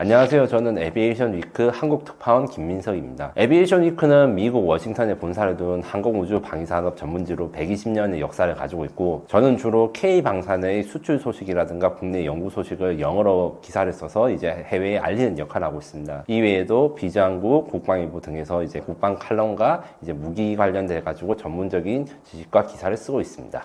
안녕하세요. 저는 에비에이션 위크 한국 특파원 김민석입니다. 에비에이션 위크는 미국 워싱턴에 본사를 둔 항공우주 방위산업 전문지로 120년의 역사를 가지고 있고 저는 주로 K방산의 수출 소식이라든가 국내 연구 소식을 영어로 기사를 써서 이제 해외에 알리는 역할을 하고 있습니다. 이외에도 비장국, 국방일보 등에서 이제 국방 칼럼과 이제 무기 관련돼 가지고 전문적인 지식과 기사를 쓰고 있습니다.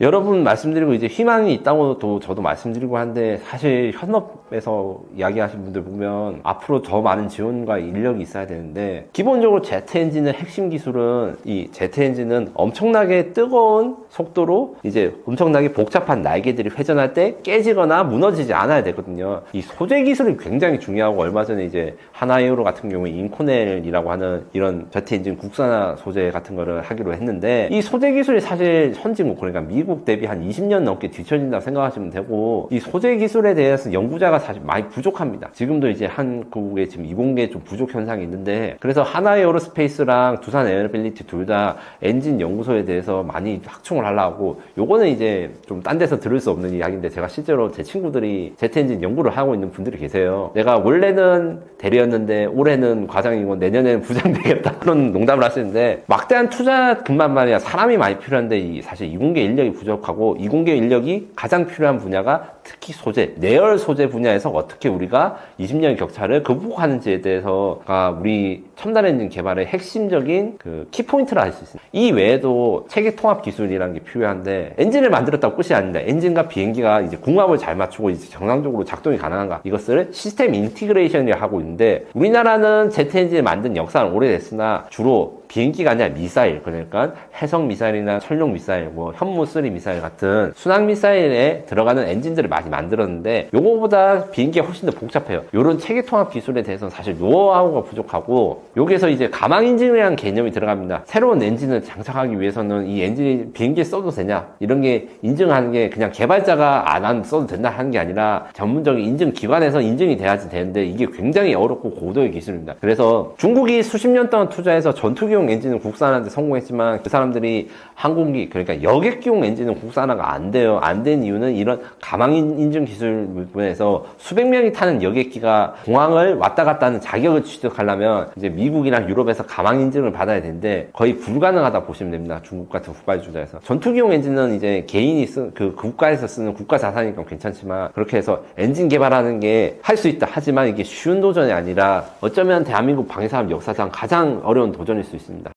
여러분 말씀드리고 이제 희망이 있다고도 저도 말씀드리고 한데 사실 현업에서 이야기하신 분들 보면 앞으로 더 많은 지원과 인력이 있어야 되는데 기본적으로 제트 엔진의 핵심 기술은 이 제트 엔진은 엄청나게 뜨거운 속도로 이제 엄청나게 복잡한 날개들이 회전할 때 깨지거나 무너지지 않아야 되거든요. 이 소재 기술이 굉장히 중요하고 얼마 전에 이제 하나에어로 같은 경우에 인코넬이라고 하는 이런 제트 엔진 국산화 소재 같은 거를 하기로 했는데 이 소재 기술이 사실 선진국 그러니까 미국 미국 대비 한 20년 넘게 뒤처진다고 생각하시면 되고 이 소재 기술에 대해서 연구자가 사실 많이 부족합니다. 지금도 이제 한국에 지금 이공계 좀 부족 현상이 있는데 그래서 하나에어로스페이스랑 두산 에어빌리티 둘 다 엔진 연구소에 대해서 많이 확충을 하려고 요거는 이제 좀 딴 데서 들을 수 없는 이야기인데 제가 실제로 제 친구들이 제트 엔진 연구를 하고 있는 분들이 계세요. 내가 원래는 대리였는데 올해는 과장이고 내년에는 부장 되겠다 그런 농담을 하시는데 막대한 투자금만 말이야 사람이 많이 필요한데 이 사실 이공계 인력이 부족하고 이공계 인력이 가장 필요한 분야가 특히 소재, 내열 소재 분야에서 어떻게 우리가 20년의 격차를 극복하는지에 대해서가 우리 첨단 엔진 개발의 핵심적인 그 키포인트를 할수 있습니다. 이 외에도 체계 통합 기술이라는 게 필요한데 엔진을 만들었다고 끝이 아닙니다. 엔진과 비행기가 이제 궁합을 잘 맞추고 이제 정상적으로 작동이 가능한가 이것을 시스템 인티그레이션이라고 하고 있는데 우리나라는 제트 엔진을 만든 역사는 오래됐으나 주로 비행기가 아니라 미사일 그러니까 해성 미사일이나 철룡 미사일 뭐 현무 3 미사일 같은 순항 미사일에 들어가는 엔진들을 많이 만들었는데 요거보다 비행기가 훨씬 더 복잡해요. 요런 체계 통합 기술에 대해서는 사실 노하우가 부족하고 여기서 이제 가망 엔진이라는 개념이 들어갑니다. 새로운 엔진을 장착하기 위해서는 이 엔진이 비행기에 써도 되냐? 이런 게 인증하는 게 그냥 개발자가 안 써도 된다 하는 게 아니라 전문적인 인증 기관에서 인증이 돼야지 되는데 이게 굉장히 어렵고 고도의 기술입니다. 그래서 중국이 수십 년 동안 투자해서 전투기용 엔진을 국산하는데 성공했지만 그 사람들이 항공기 그러니까 여객기용 엔진은 국산화가 안 돼요. 안 된 이유는 이런 가망 인증 기술 부분에서 수백 명이 타는 여객기가 공항을 왔다 갔다 하는 자격을 취득하려면 이제 미국이나 유럽에서 가망 인증을 받아야 되는데 거의 불가능하다 보시면 됩니다. 중국 같은 국가주자에서 전투기용 엔진은 이제 개인이 쓴그 국가에서 쓰는 국가 자산이니까 괜찮지만 그렇게 해서 엔진 개발하는 게 할 수 있다. 하지만 이게 쉬운 도전이 아니라 어쩌면 대한민국 방위산업 역사상 가장 어려운 도전일 수 있습니다.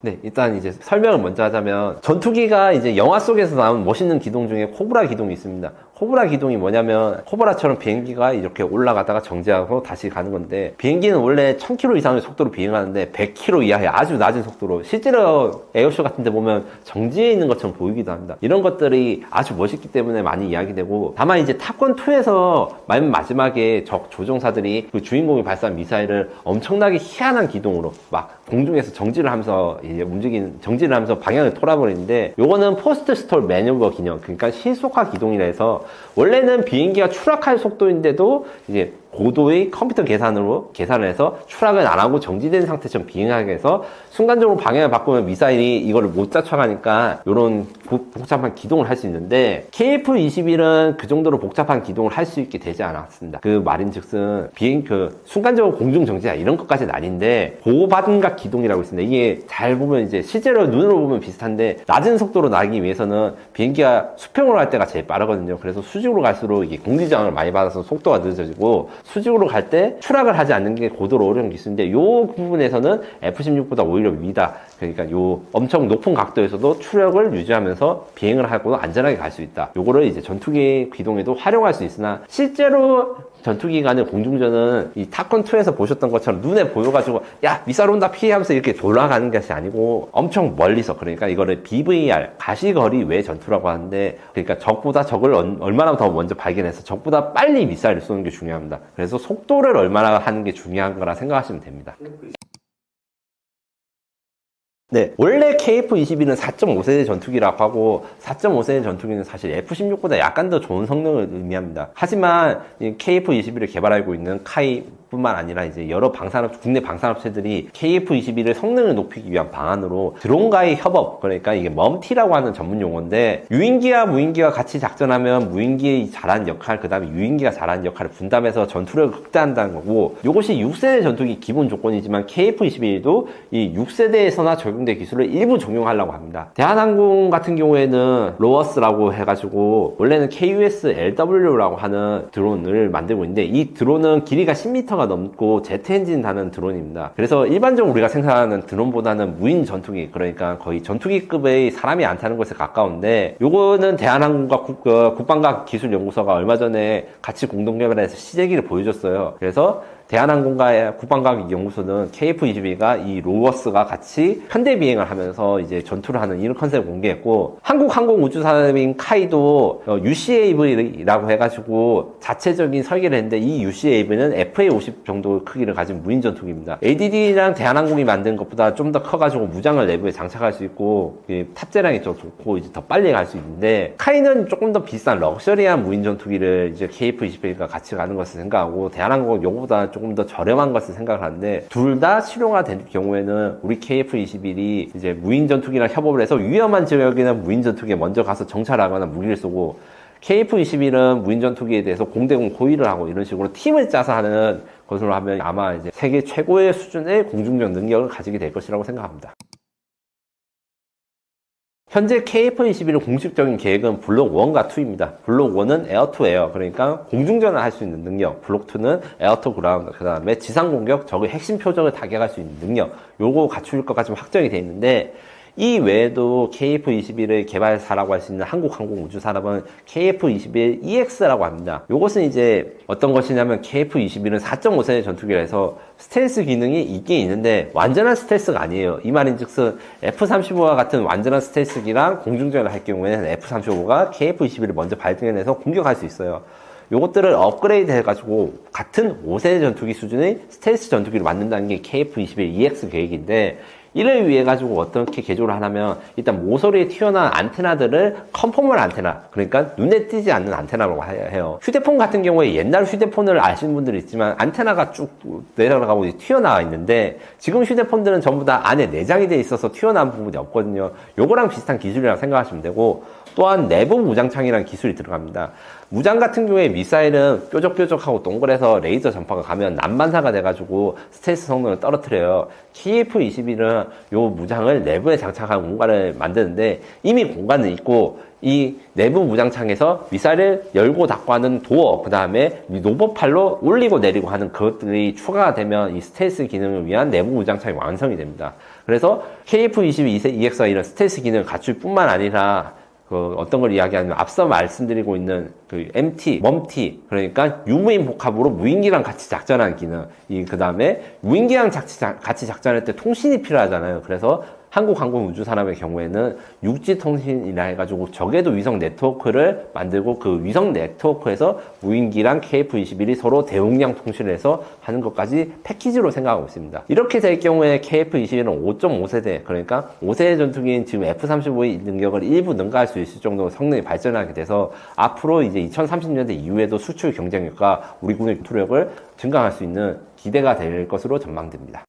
네, 일단 이제 설명을 먼저 하자면 전투기가 이제 영화 속에서 나온 멋있는 기동 중에 코브라 기동이 있습니다. 코브라 기동이 뭐냐면 코브라처럼 비행기가 이렇게 올라가다가 정지하고 다시 가는 건데 비행기는 원래 1000km 이상의 속도로 비행하는데 100km 이하의 아주 낮은 속도로 실제로 에어쇼 같은 데 보면 정지해 있는 것처럼 보이기도 합니다. 이런 것들이 아주 멋있기 때문에 많이 이야기되고 다만 이제 탑건2에서 맨 마지막에 적 조종사들이 그 주인공이 발사한 미사일을 엄청나게 희한한 기동으로 막 공중에서 정지를 하면서 이제 움직이는 정지를 하면서 방향을 돌아버리는데 요거는 포스트 스톨 매뉴버 기능 그러니까 실속화 기동이라 해서 원래는 비행기가 추락할 속도인데도 이제 고도의 컴퓨터 계산으로 계산을 해서 추락을 안 하고 정지된 상태처럼 비행하게 해서 순간적으로 방향을 바꾸면 미사일이 이거를 못 쫓아가니까 이런 복잡한 기동을 할 수 있는데 KF-21은 그 정도로 복잡한 기동을 할 수 있게 되지 않았습니다. 그 말인즉슨 비행 그 순간적으로 공중 정지야 이런 것까지는 아닌데 보호받은각 기동이라고 있습니다. 이게 잘 보면 이제 실제로 눈으로 보면 비슷한데 낮은 속도로 나기 위해서는 비행기가 수평으로 할 때가 제일 빠르거든요. 그래서 수직으로 갈수록 이게 공기저항을 많이 받아서 속도가 늦어지고 수직으로 갈 때 추락을 하지 않는 게 고도로 어려운 기술인데 이 부분에서는 F-16보다 오히려 위다. 그러니까 요 엄청 높은 각도에서도 추력을 유지하면서 비행을 하고 안전하게 갈 수 있다. 요거를 이제 전투기 기동에도 활용할 수 있으나 실제로 전투기 간의 공중전은 이 타건2에서 보셨던 것처럼 눈에 보여가지고 야 미사일 온다 피해 하면서 이렇게 돌아가는 것이 아니고 엄청 멀리서 그러니까 이거를 BVR 가시거리 외 전투라고 하는데 그러니까 적보다 적을 얼마나 더 먼저 발견해서 적보다 빨리 미사일을 쏘는 게 중요합니다. 그래서 속도를 얼마나 하는 게 중요한 거라 생각하시면 됩니다. 네, 원래 KF-21은 4.5세대 전투기라고 하고 4.5세대 전투기는 사실 F-16보다 약간 더 좋은 성능을 의미합니다. 하지만 이 KF-21을 개발하고 있는 카이 뿐만 아니라 이제 여러 방산업 국내 방산업체들이 KF-21의 성능을 높이기 위한 방안으로 드론과의 협업 그러니까 이게 멈티라고 하는 전문 용어인데 유인기와 무인기가 같이 작전하면 무인기의 잘한 역할 그다음에 유인기가 잘한 역할을 분담해서 전투력을 극대화한다는 거고 이것이 6세대 전투기 기본 조건이지만 KF-21도 이 6세대에서나 적용 된 기술을 일부 적용하려고 합니다. 대한항공 같은 경우에는 로어스라고 해가지고 원래는 KUS LW라고 하는 드론을 만들고 있는데 이 드론은 길이가 10m 가 넘고 제트 엔진 다는 드론입니다. 그래서 일반적으로 우리가 생산하는 드론보다는 무인 전투기 그러니까 거의 전투기급의 사람이 안 타는 것에 가까운데 요거는 대한항공과 국, 어, 국방과학 기술연구소가 얼마 전에 같이 공동 개발해서 시제기를 보여줬어요. 그래서 대한항공과 국방과학연구소는 KF-22가 이 로버스가 같이 현대 비행을 하면서 이제 전투를 하는 이런 컨셉을 공개했고 한국 항공우주산업인 카이도 UCAV라고 해가지고 자체적인 설계를 했는데 이 UCAV는 FA-50 정도 크기를 가진 무인 전투기입니다. ADD랑 대한항공이 만든 것보다 좀 더 커가지고 무장을 내부에 장착할 수 있고 탑재량이 더 좋고 이제 더 빨리 갈 수 있는데 카이는 조금 더 비싼 럭셔리한 무인 전투기를 이제 KF-21과 같이 가는 것을 생각하고 대한항공은 요거보다 조금 더 저렴한 것을 생각을 하는데 둘 다 실용화 될 경우에는 우리 KF-21이 이제 무인 전투기랑 협업을 해서 위험한 지역에는 무인 전투기에 먼저 가서 정찰하거나 무기를 쏘고 KF-21은 무인 전투기에 대해서 공대공 호위를 하고 이런 식으로 팀을 짜서 하는 것으로 하면 아마 이제 세계 최고의 수준의 공중전 능력을 가지게 될 것이라고 생각합니다. 현재 KF-21의 공식적인 계획은 블록 1과 2입니다. 블록 1은 에어 투 에어, 그러니까 공중전을 할 수 있는 능력. 블록 2는 에어 투 그라운드, 그 다음에 지상 공격, 적의 핵심 표적을 타격할 수 있는 능력. 요거 갖출 것까지 확정이 돼 있는데, 이 외에도 KF-21의 개발사라고 할 수 있는 한국항공우주산업은 KF-21EX라고 합니다. 이것은 이제 어떤 것이냐면 KF-21은 4.5세대 전투기라서 스텔스 기능이 있긴 있는데 완전한 스텔스가 아니에요. 이 말인 즉슨 F-35와 같은 완전한 스텔스기랑 공중전을 할 경우에는 F-35가 KF-21을 먼저 발등해내서 공격할 수 있어요. 요것들을 업그레이드 해가지고 같은 5세대 전투기 수준의 스텔스 전투기를 만든다는 게 KF-21EX 계획인데 이를 위해 가지고 어떻게 개조를 하냐면 일단 모서리에 튀어나온 안테나들을 컨포멀 안테나 그러니까 눈에 띄지 않는 안테나라고 해요. 휴대폰 같은 경우에 옛날 휴대폰을 아시는 분들이 있지만 안테나가 쭉 내려가고 튀어나와 있는데 지금 휴대폰들은 전부 다 안에 내장이 돼 있어서 튀어나온 부분이 없거든요. 요거랑 비슷한 기술이라고 생각하시면 되고 또한 내부 무장창이라는 기술이 들어갑니다 무장 같은 경우에 미사일은 뾰족뾰족하고 동그래서 레이저 전파가 가면 난반사가 돼가지고 스텔스 성능을 떨어뜨려요. KF-21은 요 무장을 내부에 장착한 공간을 만드는데 이미 공간은 있고 이 내부 무장창에서 미사일을 열고 닫고 하는 도어, 그 다음에 노버팔로 올리고 내리고 하는 그것들이 추가가 되면 이 스텔스 기능을 위한 내부 무장창이 완성이 됩니다. 그래서 KF-22 EX가 이런 스텔스 기능을 갖출 뿐만 아니라 그 어떤 걸 이야기하냐면 앞서 말씀드리고 있는 그 MT, 멈T 그러니까 유무인 복합으로 무인기랑 같이 작전하는 기능 이 그 다음에 무인기랑 같이 작전할 때 통신이 필요하잖아요. 그래서 한국항공우주산업의 경우에는 육지통신이라 해가지고 적에도 위성 네트워크를 만들고 그 위성 네트워크에서 무인기랑 KF-21이 서로 대용량 통신을 해서 하는 것까지 패키지로 생각하고 있습니다. 이렇게 될 경우에 KF-21은 5.5세대 그러니까 5세대 전투기인 지금 F-35의 능력을 일부 능가할 수 있을 정도로 성능이 발전하게 돼서 앞으로 이제 2030년대 이후에도 수출 경쟁력과 우리 군의 투력을 증강할 수 있는 기대가 될 것으로 전망됩니다.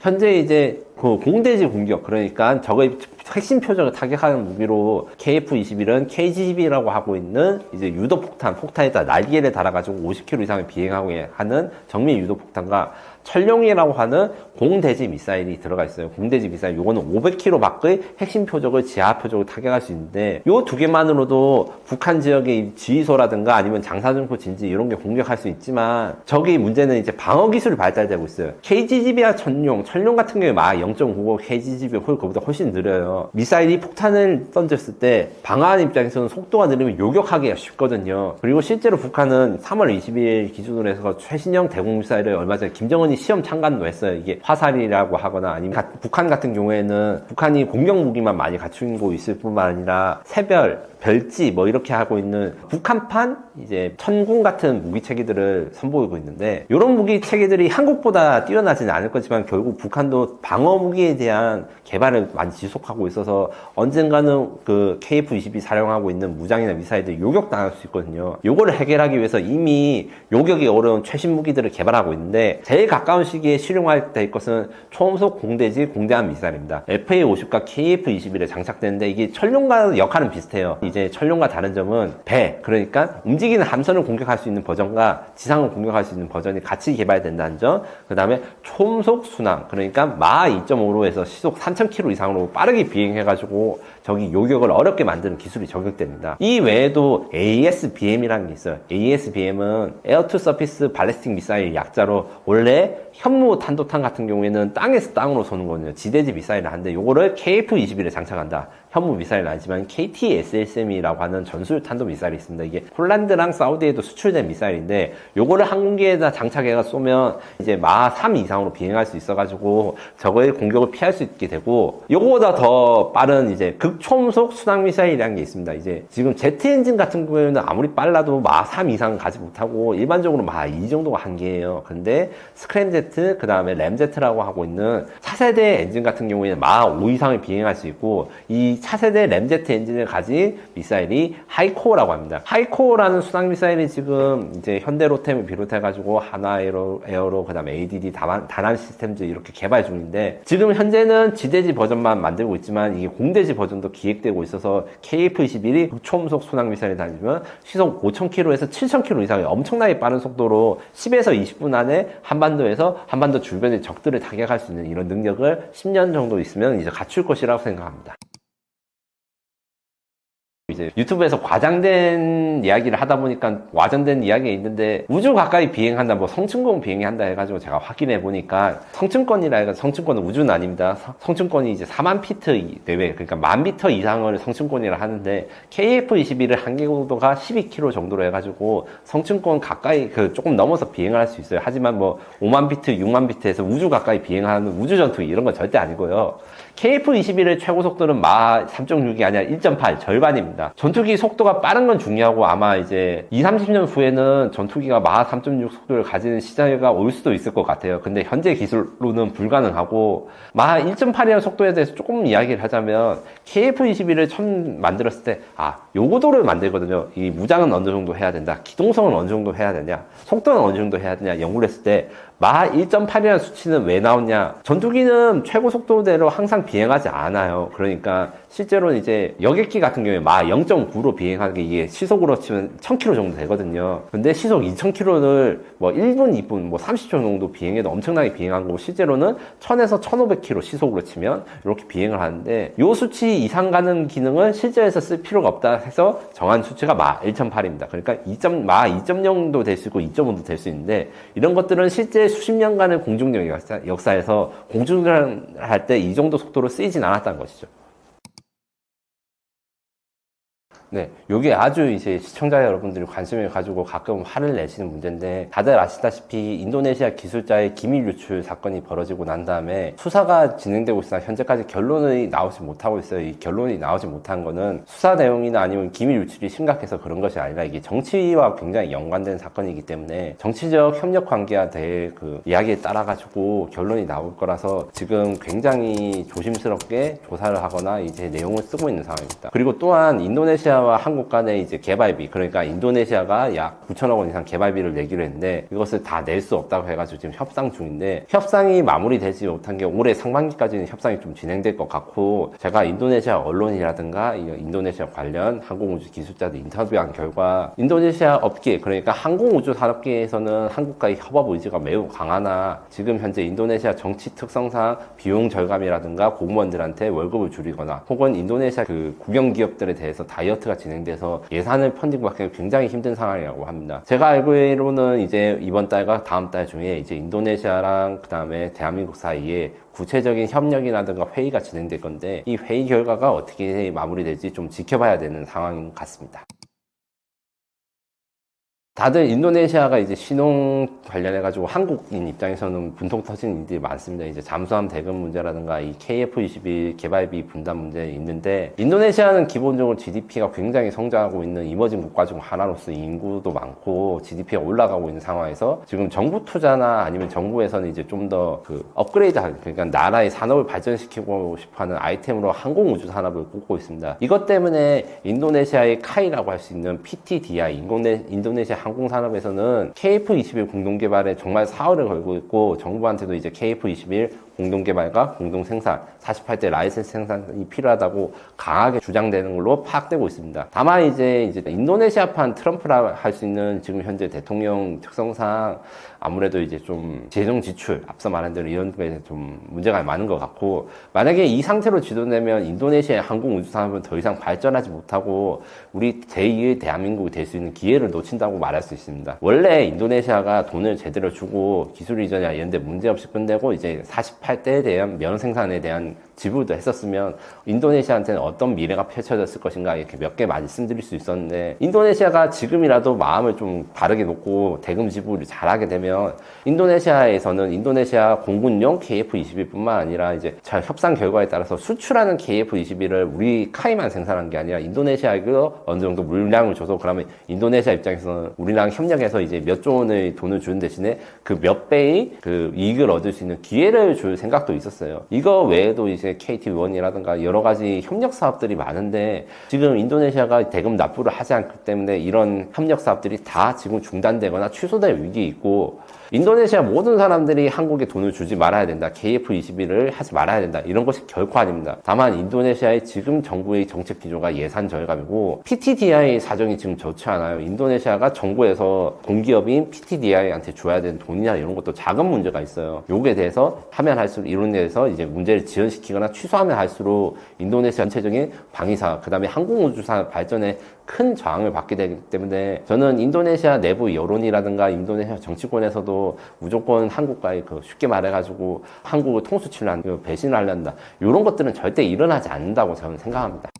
현재 이제 그 공대지 공격 그러니까 적의 핵심 표적을 타격하는 무기로 KF-21은 KGB라고 하고 있는 이제 유도 폭탄 폭탄에다 날개를 달아가지고 50km 이상을 비행하고 하는 정밀 유도 폭탄과 철룡이라고 하는 공대지 미사일이 들어가 있어요. 공대지 미사일 요거는 500km 밖의 핵심 표적을 지하 표적을 타격할 수 있는데 요 두 개만으로도 북한 지역의 지휘소라든가 아니면 장사정포 진지 이런 게 공격할 수 있지만 저기 문제는 이제 방어 기술이 발달되고 있어요. KGB와 천룡, 철룡 같은 경우에 막0.95 KGB 홀 그보다 훨씬 느려요. 미사일이 폭탄을 던졌을 때 방어하는 입장에서는 속도가 느리면 요격하기가 쉽거든요. 그리고 실제로 북한은 3월 20일 기준으로 해서 최신형 대공 미사일을 얼마 전에 김정은 이 시험 참관도 했어요. 이게 화살이라고 하거나 아니면 가, 북한 같은 경우에는 북한이 공격 무기만 많이 갖추고 있을 뿐만 아니라 새별 별지 뭐 이렇게 하고 있는 북한판 이제 천궁 같은 무기 체계들을 선보이고 있는데 이런 무기 체계들이 한국보다 뛰어나지는 않을 거지만 결국 북한도 방어 무기에 대한 개발을 많이 지속하고 있어서 언젠가는 그 KF-22 사용하고 있는 무장이나 미사일들 요격 당할 수 있거든요. 요거를 해결하기 위해서 이미 요격이 어려운 최신 무기들을 개발하고 있는데 제일 가까운 시기에 실용화될 것은 초음속 공대지 공대함 미사일입니다. FA-50과 KF-21에 장착되는데 이게 천룡과 역할은 비슷해요. 이제 천룡과 다른 점은 배, 그러니까 움직이는 함선을 공격할 수 있는 버전과 지상을 공격할 수 있는 버전이 같이 개발된다는 점, 그 다음에 초음속 순항, 그러니까 마 2.5로에서 시속 3,000km 이상으로 빠르게 비행해가지고 저기 요격을 어렵게 만드는 기술이 적용됩니다. 이 외에도 ASBM이라는 게 있어요. ASBM은 to Surface Ballistic Missile 약자로 원래 현무 탄도탄 같은 경우에는 땅에서 땅으로 쏘는 거거든요. 지대지 미사일을 하는데 요거를 KF-21에 장착한다. 현무 미사일은 아니지만 KT-SSM이라고 하는 전술 탄도 미사일이 있습니다. 이게 폴란드랑 사우디에도 수출된 미사일인데 요거를 항공기에다 장착해가 쏘면 이제 마3 이상으로 비행할 수 있어가지고 저거의 공격을 피할 수 있게 되고 요거보다 더 빠른 이제 극초음속 순항 미사일이라는 게 있습니다. 이제 지금 제트 엔진 같은 경우에는 아무리 빨라도 마 3 이상 가지 못하고 일반적으로 마 2 정도가 한계예요. 근데 스크램제트 그 다음에 램제트라고 하고 있는 차세대 엔진 같은 경우에는 마 5 이상을 비행할 수 있고 이 차세대 램제트 엔진을 가진 미사일이 하이코어라고 합니다. 하이코어라는 순항 미사일이 지금 이제 현대로템을 비롯해 가지고 하나 에어로 에어로 그다음에 ADD 다만 다란 시스템즈 이렇게 개발 중인데 지금 현재는 지대지 버전만 만들고 있지만 이게 공대지 버전 도 기획되고 있어서 KF-21이 초음속 순항 미사일이 다니면 시속 5,000km에서 7,000km 이상의 엄청나게 빠른 속도로 10에서 20분 안에 한반도에서 한반도 주변의 적들을 타격할 수 있는 이런 능력을 10년 정도 있으면 이제 갖출 것이라고 생각합니다. 이제 유튜브에서 과장된 이야기를 하다 보니까 와전된 이야기가 있는데 우주 가까이 비행한다 뭐 성층권 비행이 한다 해가지고 제가 확인해 보니까 성층권이라 해가 성층권은 우주는 아닙니다. 성층권이 이제 4만 피트 내외 그러니까 만 미터 이상을 성층권이라 하는데 KF-21을 한계고도가 12km 정도로 해가지고 성층권 가까이 그 조금 넘어서 비행을 할 수 있어요. 하지만 뭐 5만 피트 6만 피트에서 우주 가까이 비행하는 우주 전투기 이런 건 절대 아니고요 KF-21의 최고 속도는 마 3.6이 아니라 1.8 절반입니다. 전투기 속도가 빠른 건 중요하고 아마 이제 2, 30년 후에는 전투기가 마 3.6 속도를 가지는 시장가 올 수도 있을 것 같아요. 근데 현재 기술로는 불가능하고 마 1.8이라는 속도에 대해서 조금 이야기를 하자면 KF-21을 처음 만들었을 때 아, 요구도를 만들거든요. 이 무장은 어느 정도 해야 된다. 기동성은 어느 정도 해야 되냐. 속도는 어느 정도 해야 되냐. 연구를 했을 때 마 1.8이라는 수치는 왜 나오냐? 전투기는 최고 속도대로 항상 비행하지 않아요. 그러니까 실제로는 이제 여객기 같은 경우에 마 0.9로 비행하기 이게 시속으로 치면 1000km 정도 되거든요. 근데 시속 2000km를 뭐 1분, 2분, 뭐 30초 정도 비행해도 엄청나게 비행한 거고 실제로는 1000에서 1500km 시속으로 치면 이렇게 비행을 하는데 요 수치 이상 가는 기능은 실제에서 쓸 필요가 없다 해서 정한 수치가 마 1.8입니다. 그러니까 2. 마 2.0도 될 수 있고 2.5도 될 수 있는데 이런 것들은 실제 수십 년간의 공중력 역사에서 공중을 할 때 이 정도 속도로 쓰이진 않았다는 것이죠. 네, 요게 아주 이제 시청자 여러분들이 관심을 가지고 가끔 화를 내시는 문제인데 다들 아시다시피 인도네시아 기술자의 기밀 유출 사건이 벌어지고 난 다음에 수사가 진행되고 있으나 현재까지 결론이 나오지 못하고 있어요. 이 결론이 나오지 못한 거는 수사 내용이나 아니면 기밀 유출이 심각해서 그런 것이 아니라 이게 정치와 굉장히 연관된 사건이기 때문에 정치적 협력 관계와 대해 그 이야기에 따라 가지고 결론이 나올 거라서 지금 굉장히 조심스럽게 조사를 하거나 이제 내용을 쓰고 있는 상황입니다. 그리고 또한 인도네시아 인도네시아와 한국 간의 이제 개발비 그러니까 인도네시아가 약 9천억 원 이상 개발비를 내기로 했는데 이것을 다 낼 수 없다고 해가지고 지금 협상 중인데 협상이 마무리되지 못한 게 올해 상반기까지는 협상이 좀 진행될 것 같고 제가 인도네시아 언론이라든가 인도네시아 관련 항공우주 기술자들 인터뷰한 결과 인도네시아 업계 그러니까 항공우주 산업계에서는 한국과의 협업 의지가 매우 강하나 지금 현재 인도네시아 정치 특성상 비용 절감이라든가 공무원들한테 월급을 줄이거나 혹은 인도네시아 그 국영 기업들에 대해서 다이어트 프로젝트가 진행돼서 예산을 펀딩 받기 굉장히 힘든 상황이라고 합니다. 제가 알기로는 이제 이번 달과 다음 달 중에 이제 인도네시아랑 그 다음에 대한민국 사이에 구체적인 협력이라든가 회의가 진행될 건데 이 회의 결과가 어떻게 마무리될지 좀 지켜봐야 되는 상황인 것 같습니다. 다들 인도네시아가 이제 신용 관련해 가지고 한국인 입장에서는 분통 터진 일들이 많습니다. 이제 잠수함 대금 문제라든가 이 KF21 개발비 분담 문제 있는데 인도네시아는 기본적으로 GDP가 굉장히 성장하고 있는 이머징 국가 중 하나로서 인구도 많고 GDP가 올라가고 있는 상황에서 지금 정부 투자나 아니면 정부에서는 이제 좀 더 그 업그레이드 할 그러니까 나라의 산업을 발전시키고 싶어하는 아이템으로 항공우주 산업을 꼽고 있습니다. 이것 때문에 인도네시아의 카이라고 할 수 있는 PTDI 인도네, 인도네시아 항공 산업에서는 KF21 공동개발에 정말 사활을 걸고 있고 정부한테도 이제 KF21 공동개발과 공동생산 48대 라이센스 생산이 필요하다고 강하게 주장되는 걸로 파악되고 있습니다. 다만 이제 이제 인도네시아판 트럼프라 할 수 있는 지금 현재 대통령 특성상 아무래도 이제 좀 재정 지출 앞서 말한 대로 이런 거에 좀 문제가 많은 것 같고 만약에 이 상태로 지도되면 인도네시아의 항공 우주 산업은 더 이상 발전하지 못하고 우리 제2의 대한민국이 될 수 있는 기회를 놓친다고 말할 수 있습니다. 원래 인도네시아가 돈을 제대로 주고 기술 이전이나 이런 데 문제 없이 끝내고 이제 48대에 대한 면 생산에 대한 지불도 했었으면 인도네시아한테는 어떤 미래가 펼쳐졌을 것인가 이렇게 몇 개 말씀드릴 수 있었는데 인도네시아가 지금이라도 마음을 좀 바르게 놓고 대금 지불을 잘하게 되면 인도네시아에서는 인도네시아 공군용 KF-21뿐만 아니라 이제 잘 협상 결과에 따라서 수출하는 KF-21을 우리 카이만 생산한 게 아니라 인도네시아에도 어느 정도 물량을 줘서 그러면 인도네시아 입장에서는 우리랑 협력해서 이제 몇 조 원의 돈을 주는 대신에 그 몇 배의 그 이익을 얻을 수 있는 기회를 줄 생각도 있었어요. 이거 외에도 이제 KT1이라든가 여러 가지 협력 사업들이 많은데 지금 인도네시아가 대금 납부를 하지 않기 때문에 이런 협력 사업들이 다 지금 중단되거나 취소될 위기에 있고 인도네시아 모든 사람들이 한국에 돈을 주지 말아야 된다. KF21을 하지 말아야 된다. 이런 것이 결코 아닙니다. 다만 인도네시아의 지금 정부의 정책 기조가 예산 절감이고 PTDI 사정이 지금 좋지 않아요. 인도네시아가 정부에서 공기업인 PTDI한테 줘야 되는 돈이나 이런 것도 작은 문제가 있어요. 요게 대해서 하면 할수록 이런 데에서 이제 문제를 지연시키거나 취소하면 할수록 인도네시아 전체적인 방위사, 그 다음에 항공우주산 발전에 큰 저항을 받게 되기 때문에 저는 인도네시아 내부 여론이라든가 인도네시아 정치권에서도 무조건 한국과의 그 쉽게 말해가지고 한국을 통수치를 한, 그 배신을 하려한다. 이런 것들은 절대 일어나지 않는다고 저는 생각합니다.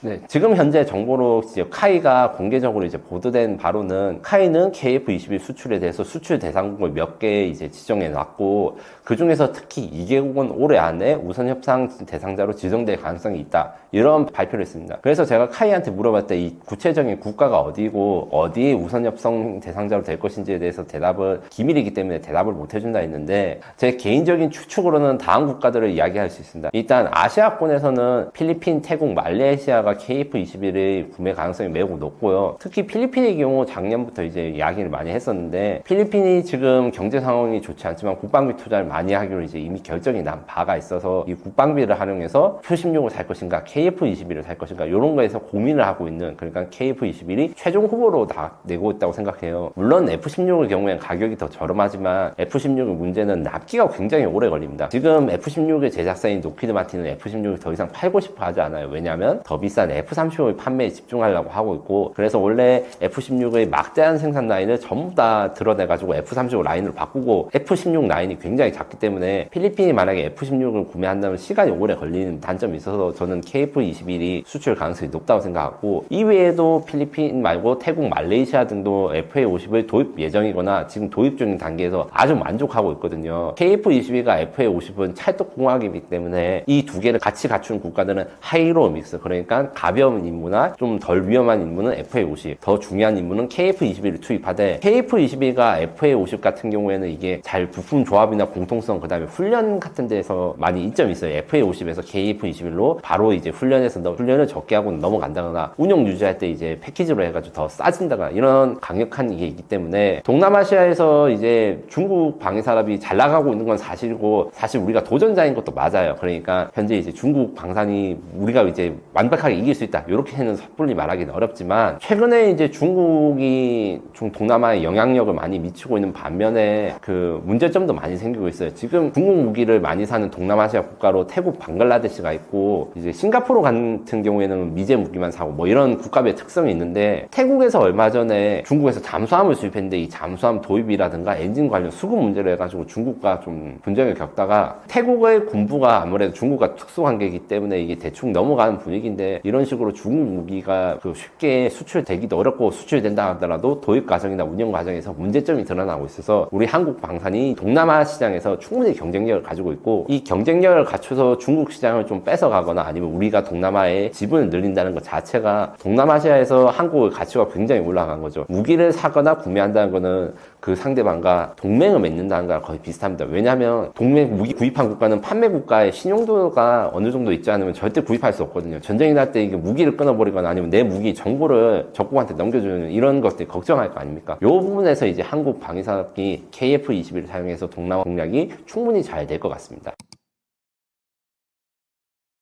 네, 지금 현재 정보로 이제 카이가 공개적으로 이제 보도된 바로는 카이는 KF21 수출에 대해서 수출 대상국을 몇 개 이제 지정해 놨고 그 중에서 특히 2개국은 올해 안에 우선 협상 대상자로 지정될 가능성이 있다. 이런 발표를 했습니다. 그래서 제가 카이한테 물어봤을 때 이 구체적인 국가가 어디고 어디에 우선 협상 대상자로 될 것인지에 대해서 대답을 기밀이기 때문에 대답을 못 해준다 했는데 제 개인적인 추측으로는 다음 국가들을 이야기할 수 있습니다. 일단 아시아권에서는 필리핀, 태국, 말레이시아가 KF21의 구매 가능성이 매우 높고요. 특히 필리핀의 경우 작년부터 이제 이야기를 많이 했었는데 필리핀이 지금 경제 상황이 좋지 않지만 국방비 투자를 많이 하기로 이제 이미 결정이 난 바가 있어서 이 국방비를 활용해서 F16을 살 것인가 KF21을 살 것인가 이런 거에서 고민을 하고 있는 그러니까 KF21이 최종 후보로 다 내고 있다고 생각해요. 물론 F16의 경우엔 가격이 더 저렴하지만 F16의 문제는 납기가 굉장히 오래 걸립니다. 지금 F16의 제작사인 노키드 마틴은 F16을 더 이상 팔고 싶어 하지 않아요. 왜냐하면 더 비싼 F35의 판매에 집중하려고 하고 있고 그래서 원래 F16의 막대한 생산 라인을 전부 다 드러내가지고 F35 라인으로 바꾸고 F16 라인이 굉장히 작기 때문에 필리핀이 만약에 F16을 구매한다면 시간이 오래 걸리는 단점이 있어서 저는 KF21이 수출 가능성이 높다고 생각하고 이외에도 필리핀 말고 태국, 말레이시아 등도 FA50을 도입 예정이거나 지금 도입 중인 단계에서 아주 만족하고 있거든요. KF22가 FA50은 찰떡궁합이기 때문에 이 두 개를 같이 갖춘 국가들은 하이로 믹스 그러니까 가벼운 임무나 좀 덜 위험한 임무는 FA50 더 중요한 임무는 KF21을 투입하되 KF21가 FA50 같은 경우에는 이게 잘 부품 조합이나 공통성 그 다음에 훈련 같은 데서 많이 이점이 있어요. FA50에서 KF21로 바로 이제 훈련해서 너 훈련을 적게 하고 넘어간다거나 운영 유지할 때 이제 패키지로 해가지고 더 싸진다거나 이런 강력한 게 있기 때문에 동남아시아에서 이제 중국 방위 산업이 잘 나가고 있는 건 사실이고 사실 우리가 도전자인 것도 맞아요. 그러니까 현재 이제 중국 방산이 우리가 이제 완벽하게 이길 수 있다. 이렇게는 섣불리 말하기는 어렵지만 최근에 이제 중국이 중 동남아에 영향력을 많이 미치고 있는 반면에 그 문제점도 많이 생기고 있어요. 지금 중국 무기를 많이 사는 동남아시아 국가로 태국, 방글라데시가 있고 이제 싱가포르 같은 경우에는 미제 무기만 사고 뭐 이런 국가별 특성이 있는데 태국에서 얼마 전에 중국에서 잠수함을 수입했는데 이 잠수함 도입이라든가 엔진 관련 수급 문제로 해가지고 중국과 좀 분쟁을 겪다가 태국의 군부가 아무래도 중국과 특수 관계이기 때문에 이게 대충 넘어가는 분위기인데 이런 식으로 중국 무기가 그 쉽게 수출되기도 어렵고 수출된다 하더라도 도입 과정이나 운영 과정에서 문제점이 드러나고 있어서 우리 한국 방산이 동남아 시장에서 충분히 경쟁력을 가지고 있고 이 경쟁력을 갖춰서 중국 시장을 좀 뺏어가거나 아니면 우리가 동남아에 지분을 늘린다는 것 자체가 동남아시아에서 한국의 가치가 굉장히 올라간 거죠. 무기를 사거나 구매한다는 거는 그 상대방과 동맹을 맺는다는 거랑 거의 비슷합니다. 왜냐하면 동맹 무기 구입한 국가는 판매 국가의 신용도가 어느 정도 있지 않으면 절대 구입할 수 없거든요. 전쟁이 날 때 이게 무기를 끊어버리거나 아니면 내 무기 정보를 적국한테 넘겨주는 이런 것들 걱정할 거 아닙니까? 이 부분에서 이제 한국 방위산업기 KF-21을 사용해서 동남아 공략이 충분히 잘 될 것 같습니다.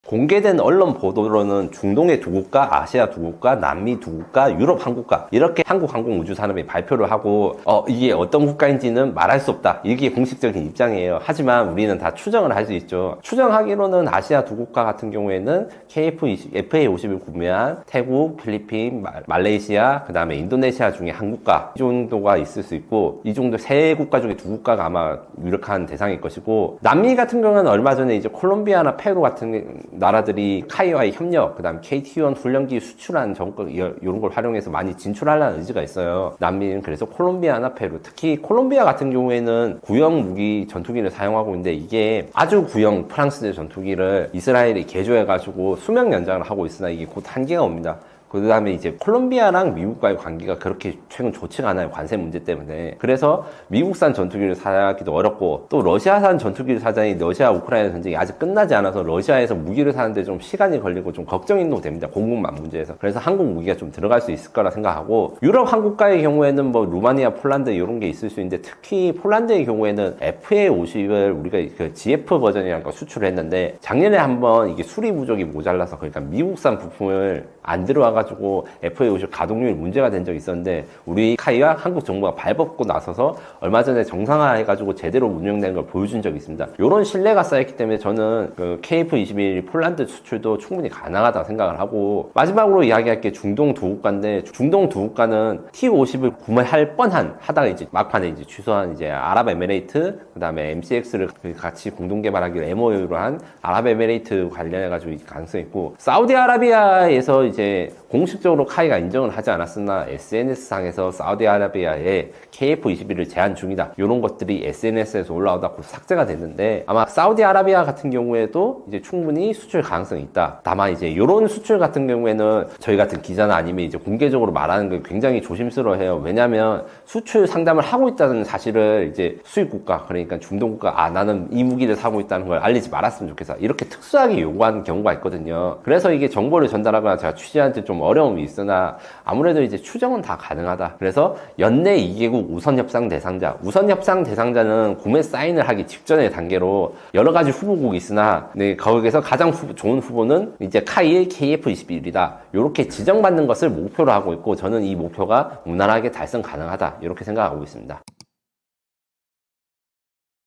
공개된 언론 보도로는 중동의 두 국가, 아시아 두 국가, 남미 두 국가, 유럽 한 국가 이렇게 한국 항공우주산업이 발표를 하고 어, 이게 어떤 국가인지는 말할 수 없다. 이게 공식적인 입장이에요. 하지만 우리는 다 추정을 할 수 있죠. 추정하기로는 아시아 두 국가 같은 경우에는 KF20, FA50을 구매한 태국, 필리핀, 말- 말레이시아, 그 다음에 인도네시아 중에 한 국가 이 정도가 있을 수 있고 이 정도 세 국가 중에 두 국가가 아마 유력한 대상일 것이고 남미 같은 경우는 얼마 전에 이제 콜롬비아나 페루 같은 나라들이 카이와의 협력, 그다음 KT-1 훈련기 수출한 정권 이런 걸 활용해서 많이 진출하려는 의지가 있어요. 남미는 그래서 콜롬비아나 페루, 특히 콜롬비아 같은 경우에는 구형 무기 전투기를 사용하고 있는데 이게 아주 구형 프랑스 전투기를 이스라엘이 개조해가지고 수명 연장을 하고 있으나 이게 곧 한계가 옵니다. 그 다음에 이제 콜롬비아랑 미국과의 관계가 그렇게 최근 좋지가 않아요. 관세 문제 때문에. 그래서 미국산 전투기를 사기도 어렵고 또 러시아산 전투기를 사자니 러시아 우크라이나 전쟁이 아직 끝나지 않아서 러시아에서 무기를 사는데 좀 시간이 걸리고 좀 걱정도 됩니다. 공급망 문제에서. 그래서 한국 무기가 좀 들어갈 수 있을 거라 생각하고 유럽 한 국가의 경우에는 뭐 루마니아, 폴란드 이런 게 있을 수 있는데 특히 폴란드의 경우에는 FA50을 우리가 그 GF 버전이라는 거 수출을 했는데 작년에 한번 이게 수리 부족이 모자라서 그러니까 미국산 부품을 안 들어와가지고 FA50 가동률이 문제가 된 적이 있었는데 우리 카이와 한국 정부가 발벗고 나서서 얼마 전에 정상화해가지고 제대로 운영된 걸 보여준 적이 있습니다. 이런 신뢰가 쌓였기 때문에 저는 그 KF21 폴란드 수출도 충분히 가능하다 생각을 하고 마지막으로 이야기할 게 중동 두 국가인데 중동 두 국가는 T50을 구매할 뻔한 하다가 이제 막판에 이제 취소한 이제 아랍에미레이트 그다음에 MCX를 같이 공동 개발하기로 MOU로 한 아랍에미레이트 관련해가지고 가능성이 있고 사우디아라비아에서 이제 공식적으로 카이가 인정을 하지 않았으나 SNS상에서 사우디아라비아에 KF21을 제한 중이다. 이런 것들이 SNS에서 올라오다 곧 삭제가 됐는데 아마 사우디아라비아 같은 경우에도 이제 충분히 수출 가능성이 있다. 다만 이제 이런 수출 같은 경우에는 저희 같은 기자나 아니면 이제 공개적으로 말하는 게 굉장히 조심스러워해요. 왜냐하면 수출 상담을 하고 있다는 사실을 이제 수입 국가 그러니까 중동 국가 아 나는 이 무기를 사고 있다는 걸 알리지 말았으면 좋겠어. 이렇게 특수하게 요구하는 경우가 있거든요. 그래서 이게 정보를 전달하거나 제가 취재한테 좀 어려움이 있으나 아무래도 이제 추정은 다 가능하다. 그래서 연내 2개국 우선 협상 대상자, 우선 협상 대상자는 구매 사인을 하기 직전의 단계로 여러 가지 후보국이 있으나 네, 거기에서 가장 후- 좋은 후보는 이제 카이의 KF21이다. 이렇게 지정받는 것을 목표로 하고 있고 저는 이 목표가 무난하게 달성 가능하다. 이렇게 생각하고 있습니다.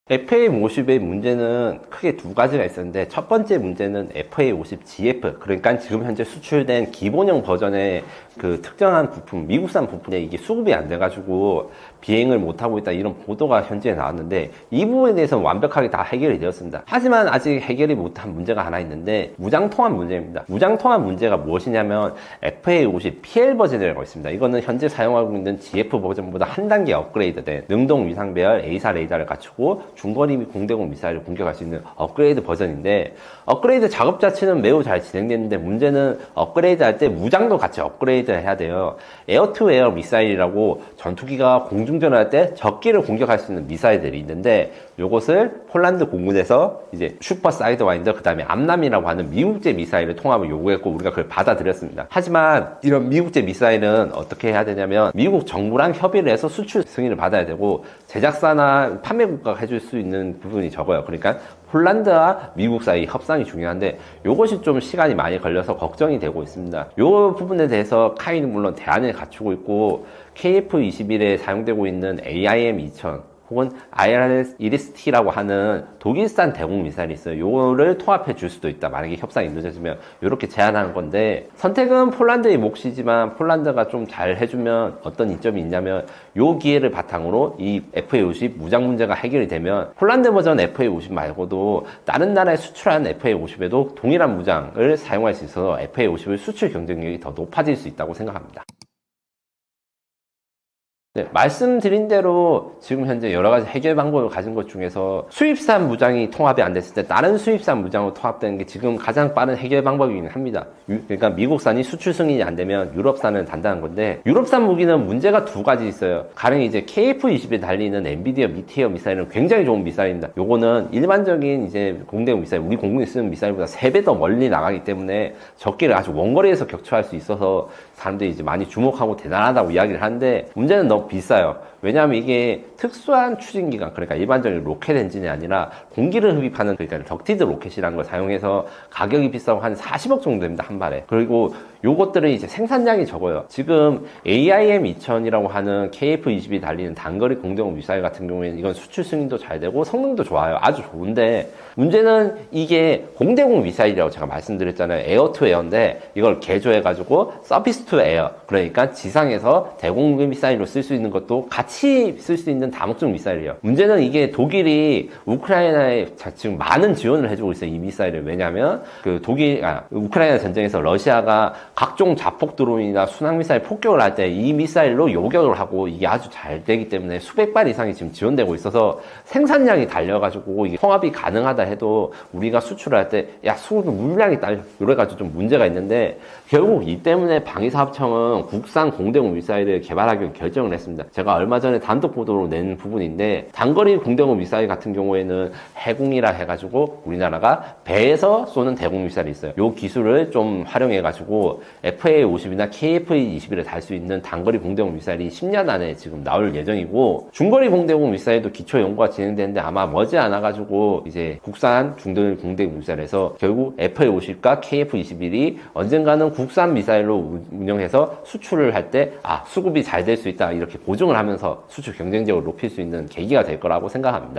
FA50의 문제는 크게 두 가지가 있었는데 첫 번째 문제는 FA50 GF 그러니까 지금 현재 수출된 기본형 버전의 그 특정한 부품 미국산 부품에 이게 수급이 안 돼가지고 비행을 못 하고 있다 이런 보도가 현재 나왔는데 이 부분에 대해서는 완벽하게 다 해결이 되었습니다. 하지만 아직 해결이 못한 문제가 하나 있는데 무장 통합 문제입니다. 무장 통합 문제가 무엇이냐면 FA50 PL 버전이라고 있습니다. 이거는 현재 사용하고 있는 GF 버전보다 한 단계 업그레이드된 능동 위상배열 A사 레이더를 갖추고 중거리 공대공 미사일을 공격할 수 있는 업그레이드 버전인데 업그레이드 작업 자체는 매우 잘 진행됐는데 문제는 업그레이드 할 때 무장도 같이 업그레이드 해야 돼요. 에어 투 에어 미사일이라고 전투기가 공중전할 때 적기를 공격할 수 있는 미사일들이 있는데 이것을 폴란드 공군에서 이제 슈퍼 사이드 와인더 그다음에 암남이라고 하는 미국제 미사일을 통합을 요구했고 우리가 그걸 받아들였습니다. 하지만 이런 미국제 미사일은 어떻게 해야 되냐면 미국 정부랑 협의를 해서 수출 승인을 받아야 되고 제작사나 판매 국가가 해줄 수 있는 부분이 적어요. 그러니까 폴란드와 미국 사이 협상이 중요한데 이것이 좀 시간이 많이 걸려서 걱정이 되고 있습니다. 이 부분에 대해서 카이는 물론 대안을 갖추고 있고 KF21에 사용되고 있는 AIM 2000 혹은 IRS 이리스티라고 하는 독일산 대공 미사일이 있어요. 요거를 통합해 줄 수도 있다. 만약에 협상이 늦어지면 이렇게 제안하는 건데 선택은 폴란드의 몫이지만 폴란드가 좀 잘 해주면 어떤 이점이 있냐면 요 기회를 바탕으로 이 FA50 무장 문제가 해결이 되면 폴란드 버전 FA50 말고도 다른 나라에 수출한 FA50에도 동일한 무장을 사용할 수 있어서 FA50의 수출 경쟁력이 더 높아질 수 있다고 생각합니다. 네, 말씀드린 대로 지금 현재 여러 가지 해결 방법을 가진 것 중에서 수입산 무장이 통합이 안 됐을 때 다른 수입산 무장으로 통합되는 게 지금 가장 빠른 해결 방법이긴 합니다. 유- 그러니까 미국산이 수출 승인이 안 되면 유럽산은 단단한 건데 유럽산 무기는 문제가 두 가지 있어요. 가령 이제 KF-20에 달리는 엔비디아 미티어 미사일은 굉장히 좋은 미사일입니다. 요거는 일반적인 이제 공대공 미사일, 우리 공군이 쓰는 미사일보다 세배더 멀리 나가기 때문에 적기를 아주 원거리에서 격추할 수 있어서 사람들이 이제 많이 주목하고 대단하다고 이야기를 하는데 문제는 너무 비싸요. 왜냐하면 이게 특수한 추진 기관, 그러니까 일반적인 로켓 엔진이 아니라 공기를 흡입하는 그러니까 덕티드 로켓이라는 걸 사용해서 가격이 비싸고 한 40억 정도 됩니다 한 발에. 그리고 요것들은 이제 생산량이 적어요. 지금 AIM 2000이라고 하는 KF-20이 달리는 단거리 공대공 미사일 같은 경우에는 이건 수출 승인도 잘 되고 성능도 좋아요. 아주 좋은데 문제는 이게 공대공 미사일이라고 제가 말씀드렸잖아요. 에어 투 에어인데 이걸 개조해 가지고 서비스 투 에어 그러니까 지상에서 대공 미사일로 쓸 수 있는 것도 같이 쓸 수 있는 다목적 미사일이에요. 문제는 이게 독일이 우크라이나에 자- 지금 많은 지원을 해주고 있어요. 이 미사일을 왜냐하면 그 독일 아, 우크라이나 전쟁에서 러시아가 각종 자폭 드론이나 순항 미사일 폭격을 할 때 이 미사일로 요격을 하고 이게 아주 잘 되기 때문에 수백 발 이상이 지금 지원되고 있어서 생산량이 달려가지고 이게 통합이 가능하다 해도 우리가 수출을 할때 야 수급 물량이 딸려 이래가지고 좀 문제가 있는데 결국 이 때문에 방위사업청은 국산 공대공 미사일을 개발하기로 결정을 했습니다. 제가 얼마 전에 단독 보도로 낸 부분인데 단거리 공대공 미사일 같은 경우에는 해공이라 해가지고 우리나라가 배에서 쏘는 대공 미사일이 있어요. 이 기술을 좀 활용해가지고 FA-50이나 KF-21을 달 수 있는 단거리 공대공 미사일이 10년 안에 지금 나올 예정이고 중거리 공대공 미사일도 기초 연구가 진행되는데 아마 머지않아 가지고 이제 국산 중거리 공대공 미사일에서 결국 FA-50과 KF-21이 언젠가는 국산 미사일로 운- 운영해서 수출을 할 때 아 수급이 잘 될 수 있다 이렇게 보증을 하면서 수출 경쟁력을 높일 수 있는 계기가 될 거라고 생각합니다.